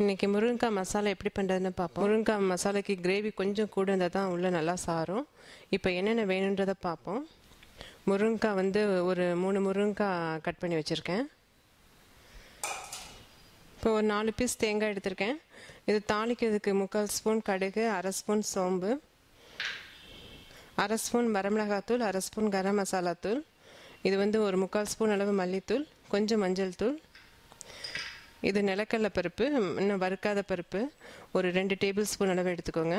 இன்றைக்கி முருங்கைக்காய் மசாலா எப்படி பண்ணுறதுன்னு பார்ப்போம். முருங்கைக்காய் மசாலாக்கு கிரேவி கொஞ்சம் கூட இருந்தால் தான் உள்ளே நல்லா சாரும். இப்போ என்னென்ன வேணுன்றதை பார்ப்போம். முருங்கைக்காய் வந்து ஒரு மூணு முருங்கைக்காய் கட் பண்ணி வச்சுருக்கேன். இப்போ ஒரு நாலு பீஸ் தேங்காய் எடுத்திருக்கேன். இது தாளிக்கிறதுக்கு முக்கால் ஸ்பூன் கடுகு அரை ஸ்பூன் சோம்பு அரை ஸ்பூன் வரமிளகாத்தூள் அரை ஸ்பூன் கரம் மசாலா தூள் இது வந்து ஒரு முக்கால் ஸ்பூன் அளவு மல்லித்தூள் கொஞ்சம் மஞ்சள் தூள் இது நிலக்கடலை பருப்பு இன்னும் வறுக்காத பருப்பு. ஒரு ரெண்டு டேபிள் ஸ்பூன் அளவு எடுத்துக்கோங்க.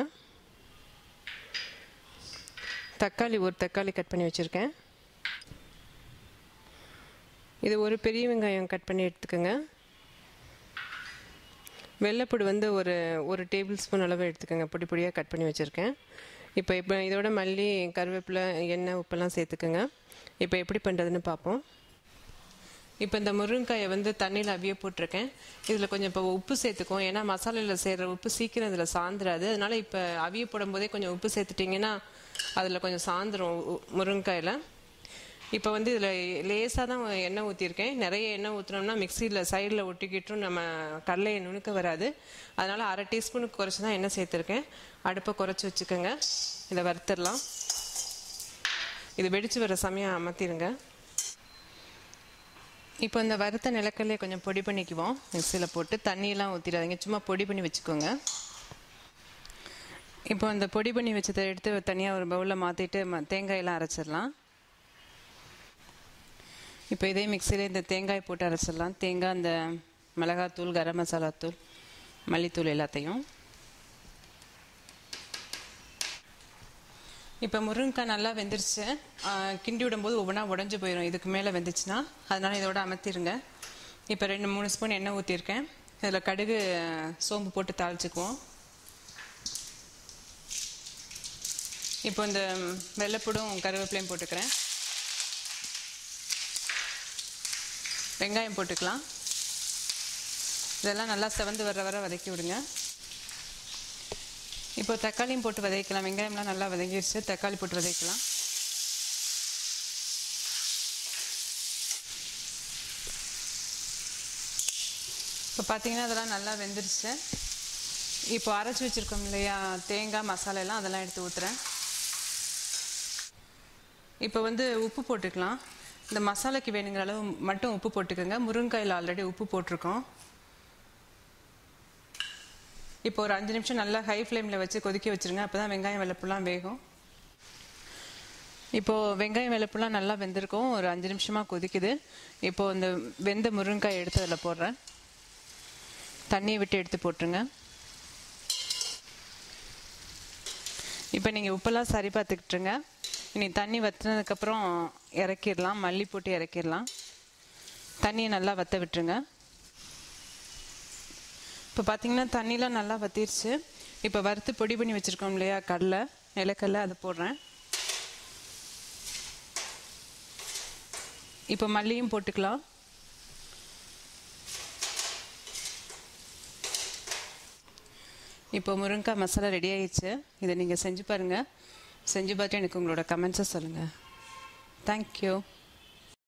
தக்காளி ஒரு தக்காளி கட் பண்ணி வச்சுருக்கேன். இது ஒரு பெரிய வெங்காயம் கட் பண்ணி எடுத்துக்கோங்க. வெள்ளைப்பூடு வந்து ஒரு ஒரு டேபிள் ஸ்பூன் அளவு எடுத்துக்கோங்க. பொடி பொடியாக கட் பண்ணி வச்சுருக்கேன். இப்போ இப்போ இதோட மல்லி கருவேப்பிலை எண்ணெய் உப்பெல்லாம் சேர்த்துக்கோங்க. இப்போ எப்படி பண்ணுறதுன்னு பார்ப்போம். இப்போ இந்த முருங்கைக்காயை வந்து தண்ணியில் அவிய போட்டிருக்கேன். இதில் கொஞ்சம் இப்போ உப்பு சேர்த்துக்கும் ஏன்னா மசாலையில் சேர்கிற உப்பு சீக்கிரம் இதில் சாந்துடாது அதனால் இப்போ அவிய போடும்போதே கொஞ்சம் உப்பு சேர்த்துட்டிங்கன்னா அதில் கொஞ்சம் சாந்துரும் முருங்கைக்காயில். இப்போ வந்து இதில் லேசாக தான் எண்ணெய் ஊற்றிருக்கேன் நிறைய எண்ணெய் ஊற்றினோம்னா மிக்சியில் சைடில் ஒட்டிக்கிட்டும் நம்ம கடலையை நுணுக்க வராது. அதனால் அரை டீஸ்பூனுக்கு குறைச்சி தான் எண்ணெய் சேர்த்துருக்கேன். அடுப்பை குறைச்சி வச்சுக்கோங்க. இதை வறுத்துடலாம். இது வெடித்து வர சமயம் அமர்த்திடுங்க இப்போ இந்த வறுத்த நிலக்கல்லையை கொஞ்சம் பொடி பண்ணிக்குவோம். மிக்சியில் போட்டு தண்ணியெல்லாம் ஊற்றிடாதீங்க சும்மா பொடி பண்ணி வச்சுக்கோங்க. இப்போ அந்த பொடி பண்ணி வச்சதை எடுத்து தனியாக ஒரு பவுலில் மாற்றிட்டு ம தேங்காயெல்லாம் அரைச்சிடலாம். இப்போ இதே மிக்சியில் இந்த தேங்காய் போட்டு அரைச்சிடலாம். தேங்காய் அந்த மிளகாத்தூள் கரம் மசாலா தூள் மல்லித்தூள் எல்லாத்தையும். இப்போ முருங்கைக்காய் நல்லா வெந்துருச்சு. கிண்டி விடும்போது ஒவ்வொன்றா உடஞ்சி போயிடும் இதுக்கு மேலே வெந்துச்சுன்னா அதனால் இதோட அமர்த்திடுங்க இப்போ ரெண்டு மூணு ஸ்பூன் எண்ணெய் ஊற்றிருக்கேன் இதில் கடுகு சோம்பு போட்டு தாளிச்சுக்குவோம். இப்போ இந்த வெள்ளைப்பூடும் கருவேப்பிலையும் போட்டுக்கிறேன். வெங்காயம் போட்டுக்கலாம். இதெல்லாம் நல்லா செவந்து வர வர வதக்கி விடுங்க. இப்போ தக்காளியும் போட்டு வதக்கலாம் வெங்காயம்லாம் நல்லா வதங்கிடுச்சு தக்காளி போட்டு வதக்கலாம் இப்போ பார்த்தீங்கன்னா அதெல்லாம் நல்லா வெந்துருச்சு. இப்போ அரைச்சி வச்சுருக்கோம் இல்லையா? தேங்காய் மசாலா எல்லாம் அதெல்லாம் எடுத்து ஊற்றுறேன் இப்போ வந்து உப்பு போட்டுக்கலாம். இந்த மசாலாக்கு வேணுங்கிற அளவு மட்டும் உப்பு போட்டுக்கோங்க. முருங்காயில் ஆல்ரெடி உப்பு போட்டிருக்கோம். இப்போ ஒரு அஞ்சு நிமிஷம் நல்லா ஹை ஃப்ளேமில் வச்சு கொதிக்க வச்சுருங்க. அப்போ தான் வெங்காயம் விளப்புலாம் வேகும். இப்போது வெங்காயம் விளப்புலாம் நல்லா வெந்திருக்கும். ஒரு அஞ்சு நிமிஷமாக கொதிக்குது. இப்போது இந்த வெந்த முருங்கைக்காய் எடுத்து அதில் போடுறேன். தண்ணியை விட்டு எடுத்து போட்டுருங்க. இப்போ நீங்கள் உப்பெல்லாம் சரி பார்த்துக்கிட்டுருங்க. இனி தண்ணி வற்றினதுக்கப்புறம் இறக்கிடலாம். மல்லி போட்டு இறக்கிடலாம். தண்ணியை நல்லா வற்ற விட்டுருங்க. இப்போ பார்த்தீங்கன்னா தண்ணிலாம் நல்லா வற்றிருச்சு இப்போ வறுத்து பொடி பண்ணி வச்சுருக்கோம் இல்லையா? கடலை நிலக்கடலை அதை போடுறேன். இப்போ மல்லியும் போட்டுக்கலாம். இப்போ முருங்கைக்காய் மசாலா ரெடி ஆயிடுச்சு. இதை நீங்கள் செஞ்சு பாருங்கள் செஞ்சு பார்த்து எனக்கு உங்களோட கமெண்ட்ஸை சொல்லுங்கள் தேங்க்யூ